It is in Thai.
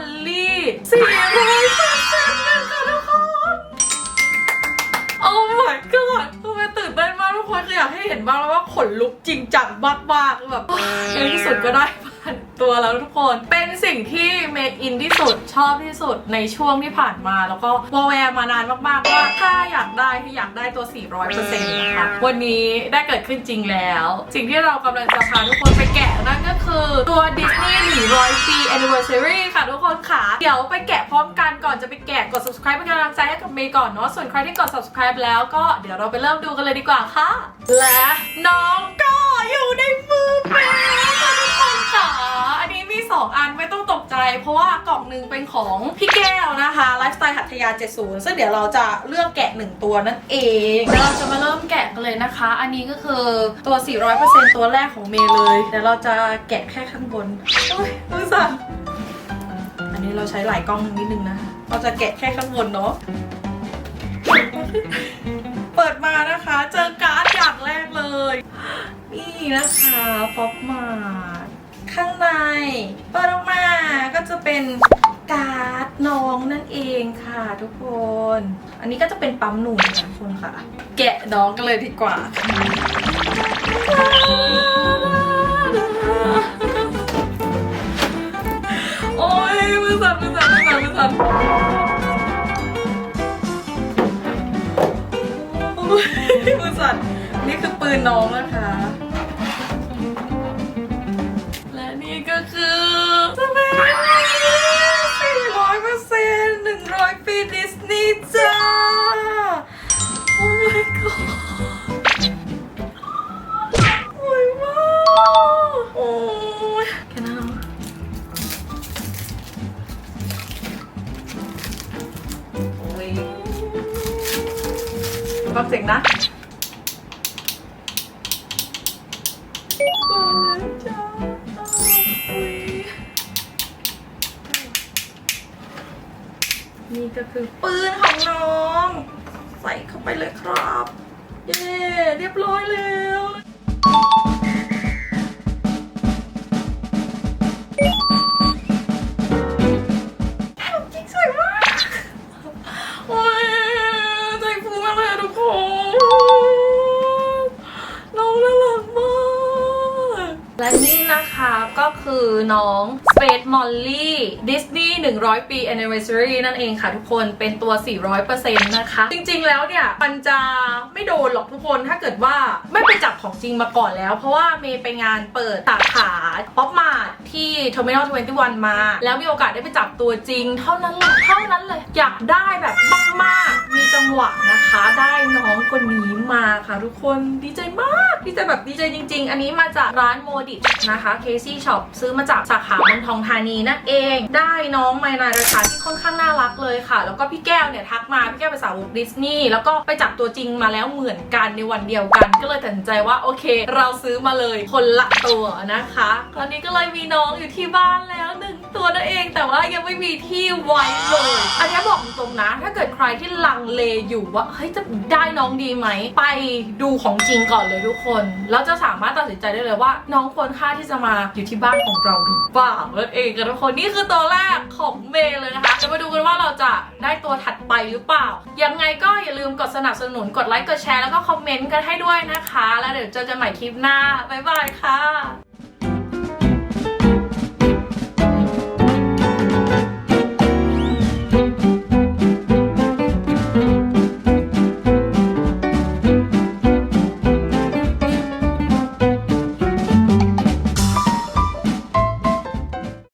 สี่ร้อยเปอร์เซ็นต์เลยค่ะทุกคน โอ้ my god ทำไมตื่นเต้นมากทุกคนคืออยากให้เห็นบ้างแล้วว่าขนลุกจริงจังมากๆแบบในที่สุดก็ได้ ผ่านตัวแล้วทุกคน เป็นสิ่งที่เมย์อินที่สุดชอบที่สุดในช่วงที่ผ่านมา แล้วก็วอลแวร์มานานมากๆว่าถ้าอยากได้ที่อยากได้ตัว 400%นะคะวันนี้ได้เกิดขึ้นจริงแล้ว สิ่งที่เรากำลังจะพาทุกคนไปแกะนั่นก็คือตัว Disney 100 ปี Anniversary ค่ะทุกคนค่ะ เดี๋ยวไปแกะพร้อมกันก่อนจะไปแกะกด subscribe เป็นกำลังใจให้กับเมย์ก่อนเนาะส่วนใครที่กด subscribe แล้วก็เดี๋ยวเราไปเริ่มดูกันเลยดีกว่าค่ะ และน้องก็อยู่ในมือเมย์ 2 อันไม่ต้องตกใจ เพราะว่ากล่องหนึ่งเป็นของพี่แก้วนะคะไลฟ์สไตล์หัตถยา 70 ซึ่งเดี๋ยวเราจะเลือกแกะ 1 ตัวนั่นเองเดี๋ยวเราจะมาเริ่มแกะกันเลยนะคะ อันนี้ก็คือตัว 400%ตัวแรกของเมย์เลยเดี๋ยวเราจะแกะแค่ข้างบนโอ้ยมือสั่นอันนี้เราใช้หลายกล้องนิดนึงนะคะเราจะแกะแค่ข้างบนเนาะเปิดมานะคะ เจอการ์ดอย่างแรกเลย นี่นะคะ ป๊อปมา ข้างในเปิดออกมาก็จะเป็นการ์ดน้องนั่นเองค่ะทุกคน อันนี้ก็จะเป็นปั๊มหนุ่มค่ะทุกคนค่ะ แกะน้องกันเลยดีกว่า โอ้ยมือสั่นมือสั่นมือสั่นมือสั่นมือสั่นนี่คือปืนน้องนะคะและ ฟังเสียงนะนี่ก็คือปืนของน้อง ใส่เข้าไปเลยครับ เย้ เรียบร้อยแล้ว คือน้อง Space Molly Disney 100 ปี Anniversary นั่นเองค่ะทุกคนเป็นตัว 400%นะคะ จริงๆแล้วเนี่ย มันจะไม่โดนหรอกทุกคนถ้าเกิดว่าไม่ไปจับของจริงมาก่อนแล้ว เพราะว่าเมย์ไปงานเปิดสาขาป๊อปมาที่ Terminal 21 มา แล้วมีโอกาสได้ไปจับตัวจริง เท่านั้นเลยเท่านั้นเลย อยากได้แบบมากๆมีจังหวะนะคะได้น้องคนนี้มาค่ะทุกคนดีใจมากดีใจแบบดีใจจริง ๆ อันนี้มาจากร้านโมดิชนะคะเคซื้อมาจากสาขาเมืองทองธานีนั่นเอง ได้น้องมาในราคาที่ค่อนข้างน่ารักเลยค่ะ แล้วก็พี่แก้วเนี่ยทักมาพี่แก้วเป็นสาวกดิสนีย์แล้วก็ไปจับตัวจริงมาแล้วเหมือนกันในวันเดียวกัน ก็เลยตัดสินใจว่าโอเค เราซื้อมาเลยคนละตัวนะคะตอนนี้ก็เลยมีน้องอยู่ที่บ้านแล้วน ตัวนั่นเองแต่ว่ายังไม่มีที่ไว้เลย อันนี้บอกตรงนะ ถ้าเกิดใครที่ลังเลอยู่ว่าเฮ้ยจะได้น้องดีไหม ไปดูของจริงก่อนเลยทุกคน แล้วจะสามารถตัดสินใจได้เลยว่า น้องควรค่าที่จะมาอยู่ที่บ้านของเราหรือเปล่านั่นเองกันทุกคนนี่คือตัวแรกของเมย์เลยนะคะจะมาดูกันว่าเราจะได้ตัวถัดไปหรือเปล่า ยังไงก็อย่าลืมกดสนับสนุนกดไลค์กดแชร์แล้วก็คอมเมนต์กันให้ด้วยนะคะ แล้วเดี๋ยวเจอกันใหม่คลิปหน้าบ๊ายบายค่ะ